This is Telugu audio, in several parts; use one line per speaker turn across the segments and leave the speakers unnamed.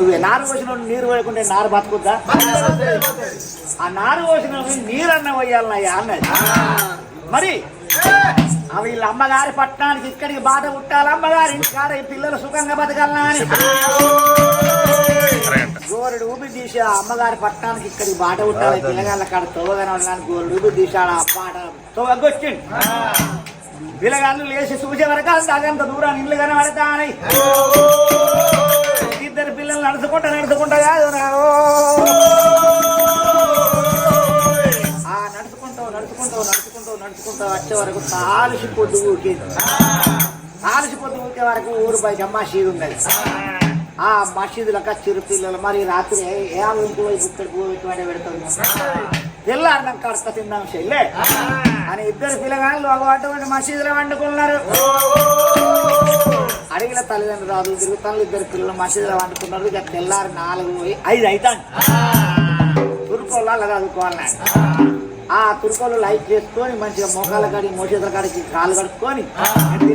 నువ్వే. నారు పోసిన నీరు పోయకుంటే నారు బతుకుద్దా? ఆ నారు పోసిన నీరన్న పోయాలన్నయ్యా అన్నది. మరి? వీళ్ళ అమ్మగారి పట్టణానికి ఇక్కడికి బాధ పుట్టాలి. అమ్మగారి ఇంటికాడ ఈ పిల్లలు సుఖంగా బతకాలనా అని. గోరుడు ఊపి తీసి ఆ అమ్మగారి పట్టణానికి ఇక్కడికి బాట పుట్టాలి. పిల్లగాళ్ళ కాడ తోవగానే ఉండడానికి గోరుడు ఊపి తీసాడు ఆ పాట తోవగొచ్చిండు పిల్లగాళ్ళు లేచి చూసే వరకు అంత దూరాన్ని ఇల్లు కనబడతానై ఇద్దరు పిల్లలు నడుచుకుంటా నడుచుకుంటా కాదు రావో. ఆ నడుచుకుంటావు నడుచుకుంటావు నడుచుకుంటావు నడుచుకుంటావు వచ్చే వరకు తాలిసి పొద్దు ఊకేది తాలిసి పొద్దు ఊకే వరకు ఊరు బయట మసీదు ఉన్నది ఆ మసీదులకు చిరు పిల్లలు మరి రాత్రి ఏ ఇంటి వైపు ఇక్కడికి పోయి పెడతారు తెల్లారినాక కడత తిన్నాం చెల్లె. అని ఇద్దరు పిల్లగాళ్ళు ఒక అటువంటి మసీదులో వండుకున్నారు. అడిగిన తల్లిదండ్రులు రాదు తిరుగుతాను ఇద్దరు పిల్లలు మసీదులో వండుకున్నారు ఇక తెల్లారి నాలుగు ఐదు అవుతాను తురుకోళ్ళు అలా చదువుకోవాలి ఆ తురుకోళ్ళు లైట్ చేసుకొని మంచిగా మోకాల కాడికి మోసేతుల కాడికి కాలు కడుక్కొని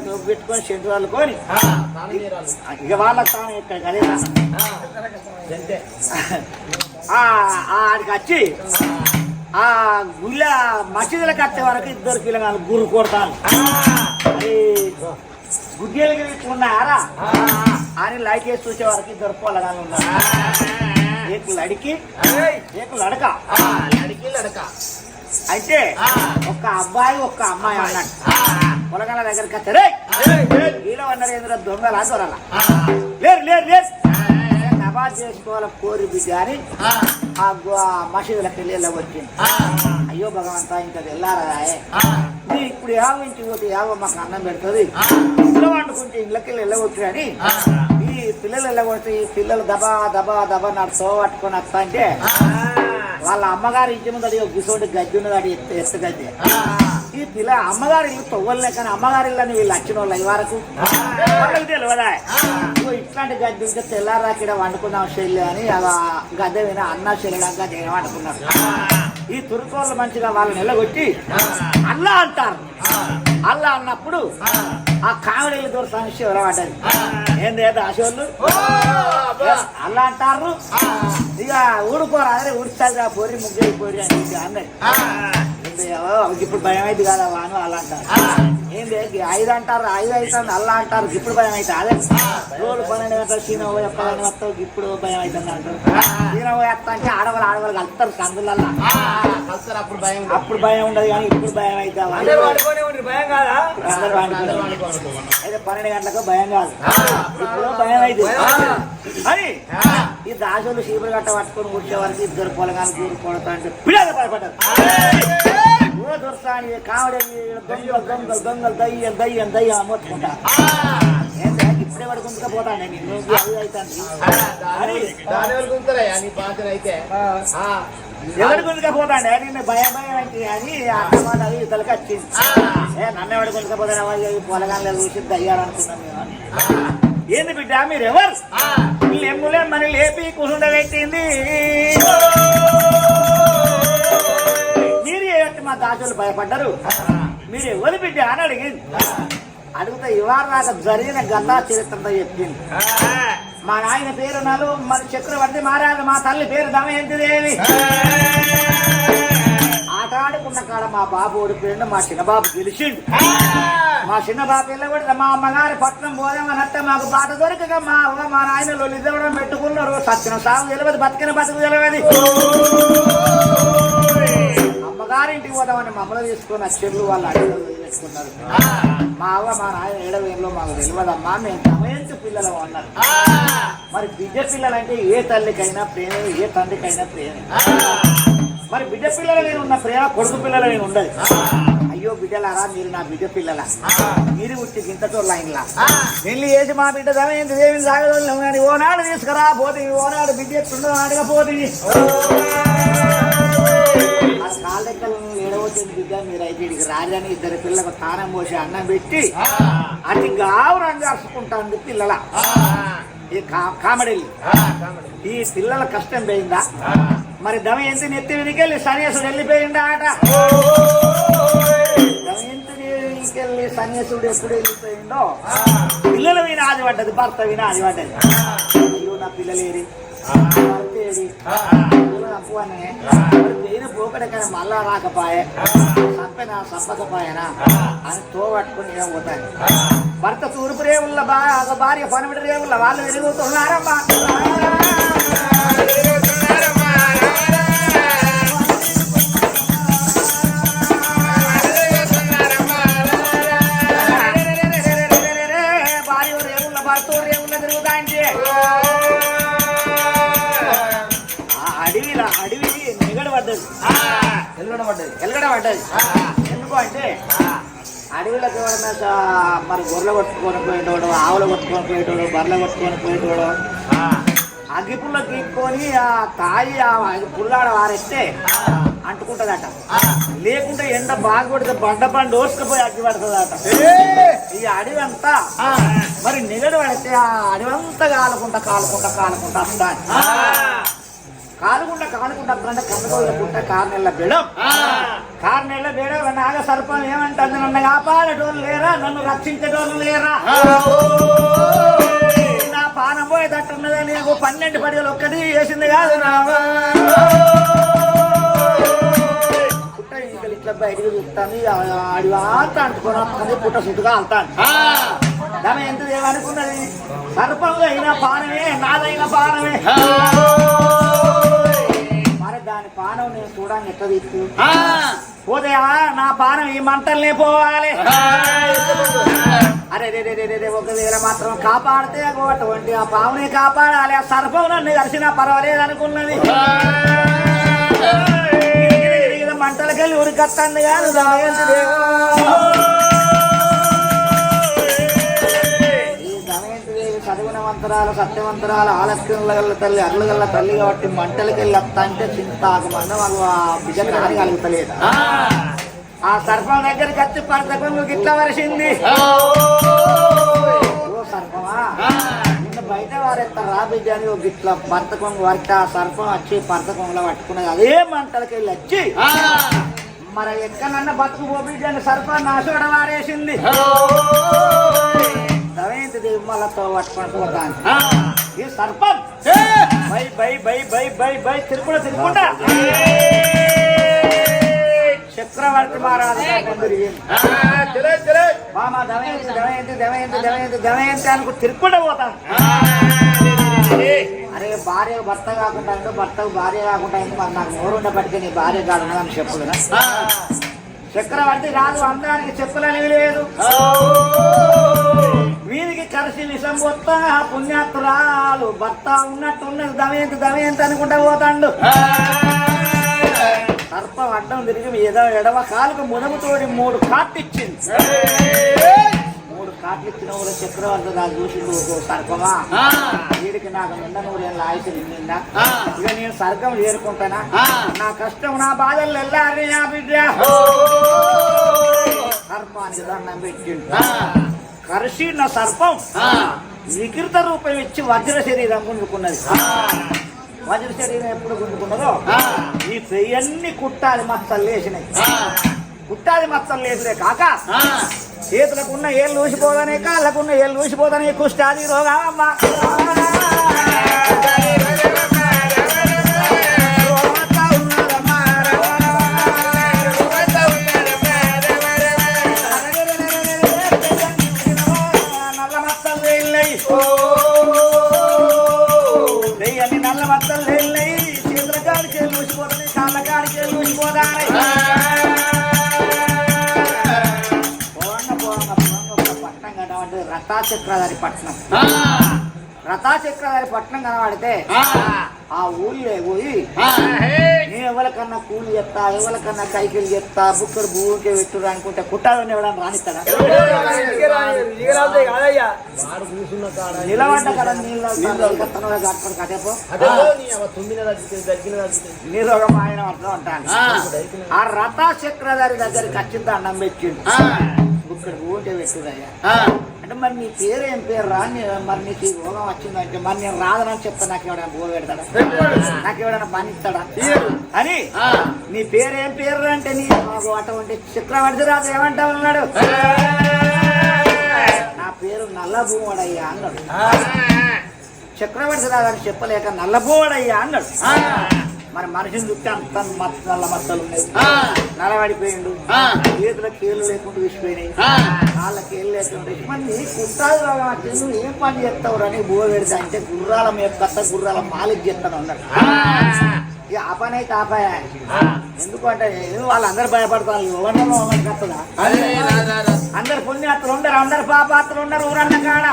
టోపు పెట్టుకొని సెంటు వాళ్ళుకొని ఇక వాళ్ళ స్థానం ఇక్కడ ఆడికి వచ్చి ఆ గుళ్ళ మసీదులకు వచ్చే వరకు ఇద్దరు పిల్లగాళ్ళు గురు కొడతాను గుడ్డేలు ఉన్నారా అని లైట్ చేసి చూసే వారికి ఇద్దరు పొలగాళ్ళు ఉన్నారు. ఏకు లడికి ఏకు లడక.
లడికి లడక
అయితే ఒక అబ్బాయి ఒక అమ్మాయి అన్నాడు. పొలగాళ్ళ దగ్గరికి వచ్చారే వీళ్ళు అన్నారు ఎందుకు దొంగల దొరల? లేరు లేరు లేరు. నమాజ్ చేసుకోవాలి కోరి బిడ్డ అని ఆ గు- మసీదులకు వెళ్ళి అయ్యో భగవంతా ఇంకా వెళ్ళారా నీ ఇప్పుడు యావ ఇంటికి పోతే యావ మాకు అన్నం పెడుతుంది. ఇంట్లో వండుకుంటే ఇళ్ళకి వెళ్ళవచ్చు అని ఈ పిల్లలు వెళ్ళగొడితే ఈ పిల్లలు దబా దబా దబా నడుతో పట్టుకొని వస్తా అంటే వాళ్ళ అమ్మగారి ఇంటి ముందు అది గుసోటి గడ్డి ఉన్నది అది ఎత్తు గడ్డి ఈ పిల్ల అమ్మగారి ఇల్లు తవ్వలే కానీ అమ్మగారి ఇల్లు అని వీళ్ళు వచ్చిన వాళ్ళు ఈ వరకు తెలియదా? ఇట్లాంటి గడ్డి ఉంటే తెల్లారాకిడ వండుకుందాం చెల్లి అని అలా గద్దె విన అన్న చెల్లెడానికి గడ్డి వండుకున్నారు ఈ తురుకోళ్ళు మంచిగా వాళ్ళని నిలగొట్టి అల్లా అంటారు. అల్లా అన్నప్పుడు ఆ కామెడీలు దొరసాని శివరం అంటది ఏంది ఏదో ఆశోళ్ళు? అల్లా అంటారు. ఇక ఊడుకోరా అదే ఊడిచాలి పొరి ముగ్గురు పొరి అని అన్నది ఇప్పుడు భయం అయితే కదా వాను అలా అంటారు. ఏంది ఐదు అంటారు ఐదు అవుతుంది అల్లా అంటారు ఇప్పుడు భయం అయితే అదే. రోజు పన్నెండు గంటలు పోయి పదని వస్తావు ఇప్పుడు భయం అవుతుంది అంటారు. పోయి వస్తా అంటే ఆడవాళ్ళు ఆడవాళ్ళు కలుస్తారు కందులల్లా.
కలుస్తారు అప్పుడు భయం.
అప్పుడు భయం ఉండదు కానీ ఇప్పుడు భయం అయితే
అందరూ వాడుకొని ఉండి భయం కాదా.
అయితే పన్నెండు గంటలకు భయం కాదు. ఇప్పుడు భయం అయితే. అని ఈ దాసులు చీపురు గట్ట పట్టుకొని కూర్చే వరకు ఇద్దరు పొలగాలు కూరు కొడతా అంటే పిల్లలు భయపడ్డారు. దొరసాని కావడే దొంగలు దొంగలు దొంగలు దయ్యం దయ్యం దయ్యం అమ్మొత్తుకుంటా ఏంటంటే ఇప్పుడే పడుకుంటుగా పోతాను నేను. అది అవుతాను. అని
దాని వాళ్ళు గుంతరయ్యా నీ బాధ్యత అయితే
ఎవరి భయం భయం అంటే అని అన్నమాట అది ఇతలకి వచ్చింది ఏ నన్ను ఎవరి గుంజుగా పోతాను పొలగాల్లో చూసి మేము అని. ఏంది బిడ్డ మీరు ఎవరు లెమ్ములే మన లేపి కూర్చుండబెట్టింది మీరు ఏంటి మా దాచులు భయపడ్డారు. మీరు ఎవరు బిడ్డ అని అడిగింది. అడిగితే ఇవాళ నాకు జరిగిన గల్లా చరిత్రతో చెప్పింది. మా నాయన పేరు నాలు మరి చక్రవర్తి మారాదు మా తల్లి పేరు దమయంతిదేవి. ఆట ఆడుకున్న కాడ మా బాబు ఓడిపోయిండు మా చిన్నబాబు గెలిచిండు. మా చిన్న బాబు మా అమ్మగారి పట్నం అంటే మాకు బాట దొరకక మా అవ్వ మా నాయన ఇద్దవడం పెట్టుకున్నారు. సత్యం సాగు తెలియదు బతికిన బతుకు తెలియదు. అమ్మగారింటికి పోదామని మమ్మల్ని తీసుకొని అచ్చర్లు వాళ్ళు అడవిలో పెట్టుకున్నారు. మా అవ్వ మా నాయన ఏడవేలో మాకు తెలియదమ్మా మేము దమయంతి పిల్లలు అన్నారు మరి బిడ్డ పిల్లలంటే ఏ తల్లికైనా ప్రేమే ఏ తండ్రికైనా ప్రేమే. మరి బిడ్డ పిల్లల మీద ఉన్న ప్రేమ కొడుకు పిల్లల మీద ఉండదు అయ్యో బిడ్డలారా మీరు నా బిడ్డ పిల్లల? మీరు ఉట్టి గింతతో లైన్లా? వెళ్ళి వేసి మా బిడ్డ దమయంతి దేవిని సాగదోళ్ళం కానీ ఓనాడు తీసుకురా పోతే ఓనాడు బిడ్డ ఎట్టుండో నాడుగా పోతుంది ఆ కాళ్ళెక్కలు ఏడవచ్చింది బిడ్డ? మీరు అయితే ఇడికి రాజని ఇద్దరు పిల్లలకు తానం పోసి అన్నం పెట్టి అతి గావురం జరుపుకుంటాంది పిల్లల. ఈ కా- కామెడీలు. ఈ పిల్లల కష్టం పోయిందా? మరి దమయంతి నెత్తి వెనుకెళ్ళి సన్యాసుడు వెళ్ళిపోయిందా ఆట? దమయంతి వెనుకెళ్ళి సన్యాసుడు ఎప్పుడు వెళ్ళిపోయిందో పిల్లల విన ఆది పడ్డది భర్త విన ఆది పడ్డది అయ్యో నా పిల్లలేరి. భర్త ఏడి? పిల్లలు దేని మళ్ళా రాకపాయే. అని తో ఏం పోతాను భర్త తూర్పు రేవుల భార్య పనిమిడి రేవుల వాళ్ళు వెలుగుతున్నారమ్మా. నిగడ పడ్డది
ఎల్లడం పడ్డది
ఎల్లడ పడ్డది ఎందుకు అంటే అడవిలోకి ఎవడన్నా మరి గొర్రెలు కొట్టుకొని పోయేటోడు ఆవులు కొట్టుకొని పోయేటోడు బర్రెలు కొట్టుకొని పోయేటోడు అగ్గిపుల్ల గీక్కొని ఆ తాయి ఆ పుల్లాడ వారెత్తే అంటుకుంటదట. లేకుంటే ఎండ బాగా కొడితే బండ బండ ఓసుకుపోయి అగ్గి పడుతుందట. ఈ అడవి అంతా మరి నిగడ పడితే ఆ అడవి అంతా కాలుకుంటా కాలుకుంటా కాలుకుంటా వస్తా కాలుకుంటా కాలుకుంటా కంటే కన్నగోళ్ళకుంటా కారు నెల బెడం. కారు నెల బెడం నాగ సర్పం ఏమంటుంది నన్ను కాపాడేటోళ్ళు లేరా? నన్ను రక్షించేటోళ్ళు లేరా? నా పానం పోయేటట్టున్నదా నీకు. పన్నెండు పడిగలు ఒక్కటి చేసింది కాదు నా పుట్ట ఈకలు ఇట్లా బయటికి చూస్తాను ఆడి అంత అంటుకొని వస్తుంది పుట్ట సుట్టుగా దాని ఎంత ఏమనుకున్నది సర్పంలో అయినా పానమే నాదైన పానమే. దాని పానం నేను చూడడానికి ఎట్లా తీసు పోతే నా పానం ఈ మంటల్నే పోవాలి. అరే రే రే రే ఒకవేళ మాత్రం కాపాడితే అటువంటి ఆ పావుని కాపాడాలి. ఆ సర్పం నన్ను కలిసినా పర్వాలేదు అనుకున్నది మంటలకెళ్ళి ఉరికత్తంది కాదు చదివినవంతరాలు సత్యవంతరాలు ఆలస్యంల గల్ల తల్లి అర్లు గల్ల తల్లి కాబట్టి మంటలకెళ్ళి వస్తా అంటే చింత ఆగమన్న వాళ్ళు ఆ బిడ్డ కాని కలుగుతలేదు. ఆ. సర్పం దగ్గరికి వచ్చి పరతకం వరిసింది. ఓ. సర్పమా? నిన్న బయట వారెత్తారు రా బిడ్డ అని ఒక గిట్ల పరతకం వరికి ఆ సర్పం వచ్చి పరతకంలో పట్టుకున్నది. అదే మంటలకి వెళ్ళి వచ్చి మరి ఎక్కడన్నా బతుకు పో బిడ్డ అని సర్పం నాశోడ వారేసింది. దవేంతి దేవి మళ్ళతో పట్టుకొని పోతాను ఈ సర్పం bye bye bye bye bye bye Tirupati తిరుపట చక్రవర్తి మహారాజు మామ దమయంతి దమయంతి దమయంతి దమయంతి దమయంతి అనుకు తిరుక్కుంట పోతాను అరే భార్య భర్త కాకుండా అంటే భర్తకు భార్య కాకుండా అయింది మరి నాకు నోరుండబట్టితే నీ భార్య కాదు అని చెప్పుదునా? చక్రవర్తి రాదు అందడానికి చెప్పులని లేదు వీరికి కలిసి విషం మొత్త పుణ్యాత్తురాలు భర్త ఉన్నట్టు ఉన్నది దమయంతి దమయంతి అనుకుంటా పోతాండు. సర్పం అడ్డం తిరిగి ఎద ఎడవ కాలుకు మునముతోడి మూడు కాట్లు ఇచ్చింది మూడు కాట్లు ఇచ్చిన ఊళ్ళో చక్రవర్తి నాకు చూసిండు సర్పమా? వీడికి నాకు నిండా నూరేళ్ళ ఆయుష్ నిండిందా? ఇక నేను సర్గం చేరుకుంటానా? నా కష్టం నా బాధలు వెళ్ళాలి నా బిడ్డ. సర్పానికి దండం పెట్టిండు. కరిసిన సర్పం. వికృత రూపం ఇచ్చి వజ్ర శరీరం గుంజుకున్నది. వజ్ర శరీరం ఎప్పుడు గుంజుకున్నదో? ఈ పెయ్యన్ని కుట్టాలి మచ్చలు లేచినాయి. కుట్టాది మచ్చలు లేచినాయి కాక చేతులకున్న ఏళ్ళు ఊసిపోదనే కాళ్ళకున్న ఏళ్ళు ఊసిపోదనే కుష్టాది రోగమమ్మా రథాచక్రధారి పట్నం. రథాచక్రధారి పట్నం కనబడితే ఆ. ఊళ్ళో పోయి నేను ఎవరికన్నా కూలి చెప్తా ఎవరికన్నా కైకిలు చెప్తా బుక్కడు భూమికి పెట్టుడు అనుకుంటే కుట్టాలని ఎవడన్నా రానిస్తాడా?
వాడు కూర్చున్న కాడ
నిలబడ్డ కదా నీళ్ళు కట్టపో
అదే నీ అవ్వ తుమ్మిన తగ్గితే తగ్గిన తగ్గితే
నీరు ఒక మాయన అర్థం ఉంటాను ఆ రథ చక్రధారి దగ్గరికి వచ్చి దండం పెట్టిండు. ఇక్కడ ఊటే పెట్టుదయ్యా అంటే మరి నీ పేరు ఏం పేరు? రా మరి నీకు ఈ రోగం వచ్చిందంటే మరి నేను రాదనని చెప్తా నాకు ఎవడైనా బో పెడతాడా? నాకు ఎవడైనా పని ఇస్తాడా అని నీ పేరు ఏం పేరు అంటే నీ నాకు అటువంటి చక్రవర్తి రాజు ఏమంటా ఉన్నాడు నా పేరు నల్లబూవడయ్యా అన్నాడు. చక్రవర్తి రాదని చెప్పలేక నల్లబూవడయ్యా అన్నాడు. మరి మనిషిని చూస్తే అంత నల్ల మచ్చలు ఉన్నాయి. నలబడిపోయిండు చేతుల కేళ్ళు లేకుండా విసిపోయినాయి వాళ్ళ కేళ్ళు లేకుండా నీ కుట్రాలు నువ్వు ఏం పని చేస్తావు అని బువ పెడితే అంటే గుర్రాల మీద కత్త గుర్రాల మాలిక్ చేస్తాను అన్నాడు ఇక ఆ పని అయితే ఆ. పని ఎందుకంటే వాళ్ళందరూ భయపడతారు. ఎవరినో కత్తదా? అందరు పుణ్యాత్తులు ఉండరు అందరు పాపాత్రులు ఉండరు ఊరన్న కాడ.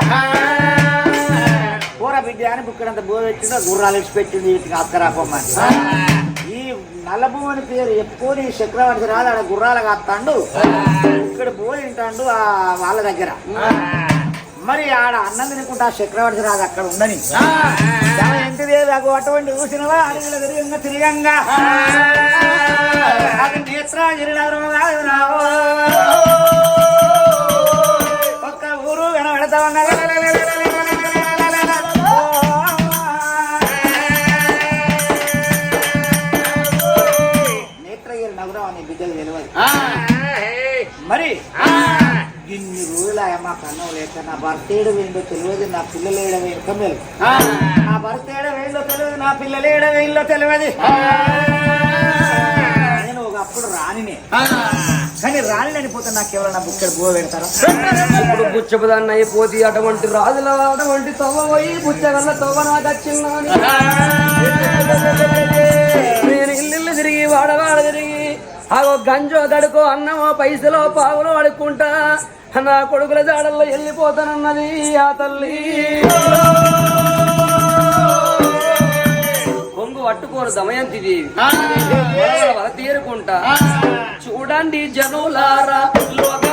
కూర బిడ్డ అని బుక్కడంత బో పెట్టిందో గుర్రాలు ఇచ్చి పెట్టింది వీటికి అత్తరాపమ్మని ఈ నల్లభూమని పేరు ఎక్కువ నీ చక్రవర్తి రాదు ఆడ గుర్రాలు కాస్తాడు ఇక్కడ బో తింటాడు ఆ వాళ్ళ దగ్గర. మరి ఆడ అన్నం తినుకుంటా చక్రవర్తి రాదు అక్కడ ఉందని ఎంతదే నాకు అటువంటి చూసినవా అడవిలో తిరిగంగా తిరిగంగా. అది నేత్రాగిరినగరం ఒక్క ఊరు వెనబెడతా నేత్రగిరి మరి? ఇన్ని రోజులు మా కన్నం లేక నా భర్త ఏడ వేయిందో తెలియదు నా పిల్లలు ఏడ వేయిందో తెలియదు నా భర్త ఏడ వేయిందో తెలియదు నా పిల్లలు ఏడ వేయిందో తెలియదు నేను ఒకప్పుడు రానినే కానీ రాని అనిపోతే నాకు ఎవరైనా బుక్కడ బువ పెడతారా?
ఇప్పుడు బుచ్చపదాన్ని అయిపోతే అటువంటి రాజుల అటువంటి తవ్వ పోయి బుచ్చగల్ల తవ్వ నాకు వచ్చిందని నేను ఇల్లు తిరిగి వాడవాడ తిరిగి ఆగో గంజో దడుకో అన్నమో పైసలో పావులో అడుక్కుంటా. నా కొడుకుల జాడల్లో వెళ్ళిపోతానన్నది ఆ తల్లి. కొంగు పట్టుకోరు దమయంతి దేవి తీరుకుంటా. చూడండి జనులారా లోక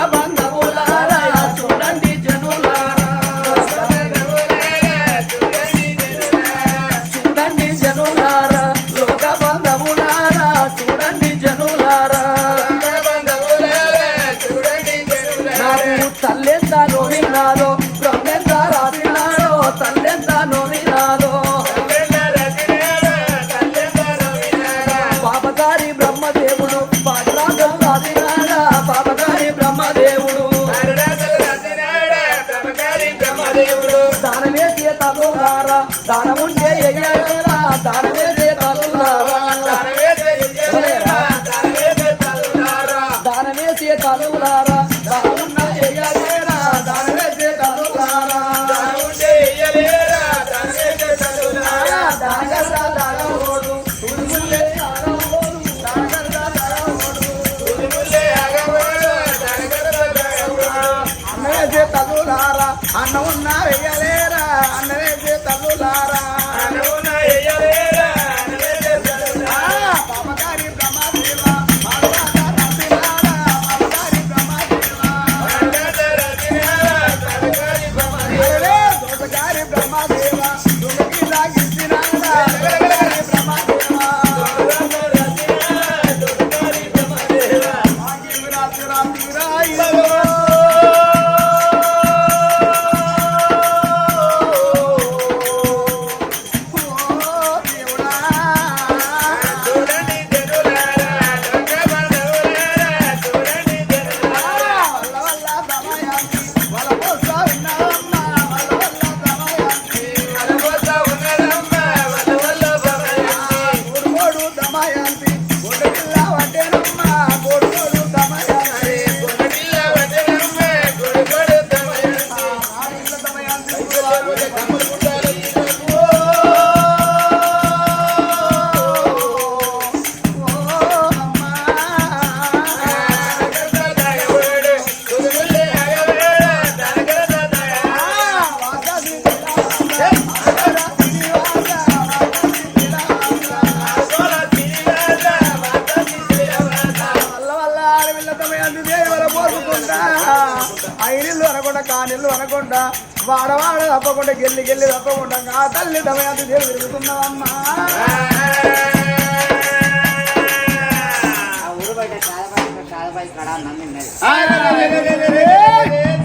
వాడవాడ తప్పకుండా గెల్లి గెల్లి తప్పకుండా ఆ తల్లి దమయంతి దేవి తిరుగుతున్నావమ్మా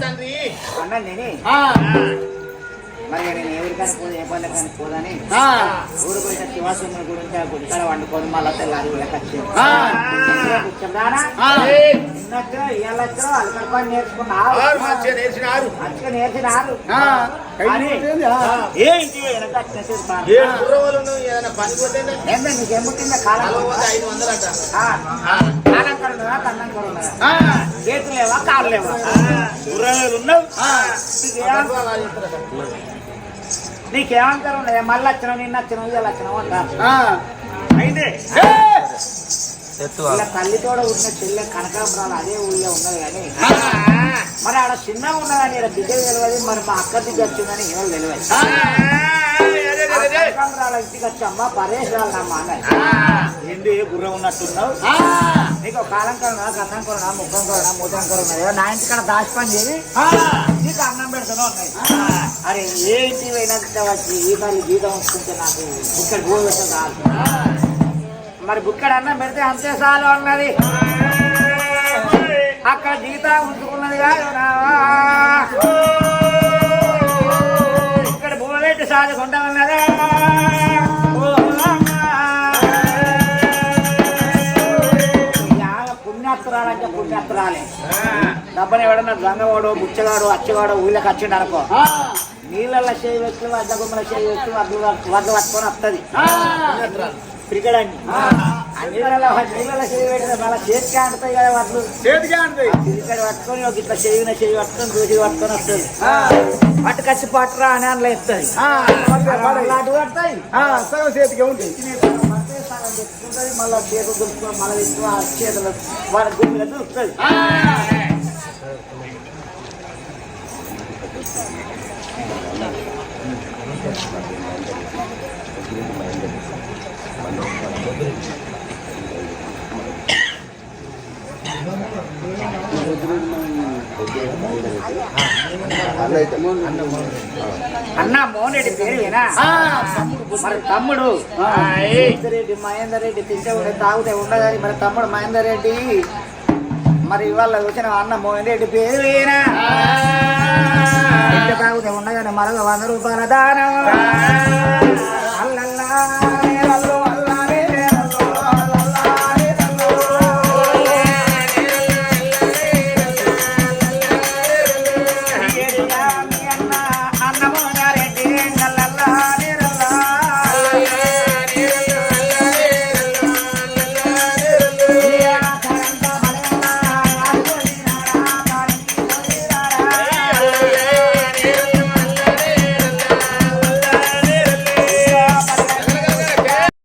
తండ్రి
అన్నం మరి నేను ఎవరికైనా పోదు ఏ పని కానీ పోదని
ఆ,
ఊరు పోయిన శివాసముల గురించి ఆ గుడికాడ వండుకొని మళ్ళా తెల్లారి వెళ్ళకొచ్చి
ఆ.
కూర్చున్నానా
ఆ.
నిన్నొచ్చు ఇయ్యాలొచ్చు అలకడ పని నేర్చుకున్నా
ఆరు మంచిగా నేర్చినారు.
మంచిగా. ఏ ఇంటి వెనక
ఏదైనా పని పోతే
నీకేం పుట్టిందా కాలం
అలా పోతే ఐదు వందలు అంట
కాలంకర ఉన్నదా కన్నంకర ఉన్నదా
ఆ.
చేతులు లేవా? కాళ్ళు లేవా? గుర్రాలు ఉన్నావు నీకేమంటారు? మళ్ళీ వచ్చినావు నిన్న వచ్చినావు ఇలా వచ్చినావు అంటారు.
ఆ.
అయితే! ఇలా తల్లితోడ ఉన్న చెల్లె కనకాంబరాలు అదే ఊళ్ళో ఉన్నది కానీ మరి ఆడ చిన్నగా ఉన్నదని ఇలా బిడ్డ తెలియదు మరి మా అక్క దిగి వచ్చిందని ఏమో తెలియదు. ఏంది గుర్రం ఉన్నట్టున్నావు. నీకు కాలం ముఖం మూతం నా ఇంటికాడ దాచి పని చేయి.
ఆ.
నీకు అన్నం ఉన్నాయి. అరే ఏ ఇంటి పోయినా వచ్చి ఈ తల్లి జీతం వస్తుంటే నాకు బుక్కడ భూ పెట్ట చాలు. మరి బుక్కడ అన్నం పెడితే అంతే చాలు అన్నది. అక్కడ జీతం ఉంచుకున్నది కాదు. ఇక్కడ భూ పెట్టి సాదుకుంటా ఉన్నదే పుణ్యాత్తురాలంటే పుణ్యాత్తురాలే డబ్బని ఎవడన్నా గంగవాడు బుచ్చగాడు అచ్చగాడు ఊళ్ళకి వచ్చిండు అనుకో. నీళ్ళల్లో చేయి పెట్టి వడ్ల గుమ్మల చేయి పెట్టి వడ్లు వడ్లు పట్టుకొని వస్తుంది. క్రికెట్ నీళ్ళలో నీళ్ళలో చేయి పెట్టిన మళ్ళీ చేతికి ఆడుతాయి కదా వడ్లు.
చేతికి అంటాయి.
క్రికెట్ పట్టుకొని ఒక ఇట్లా చేయిన చేయి పట్టుకొని దూసి పట్టుకొని వస్తుంది. పట్టుకొచ్చి పట్టురా అని అందులో. అటు పడతాయి.
సగం చేతికి ఉంటాయి
మళ్ళీ చేతులు దులుపుకొని మళ్ళీ తెచ్చి ఆ చేతులు వాడి గుమ్మిలో దూస్తుంది
ఆ.
అన్న మోహన్ రెడ్డి పేరు ఏనా
ఆ.
మరి తమ్ముడు మహేందర్ రెడ్డి మహేందర్ రెడ్డి తింటే ఉండే తాగుతే ఉండదని మరి తమ్ముడు మహేందర్ రెడ్డి మరి ఇవాళ వచ్చిన అన్న మోహన్ రెడ్డి పేరు ఏనా తింటే తాగుతే ఉండగానే మరొక వంద రూపాయల దానం.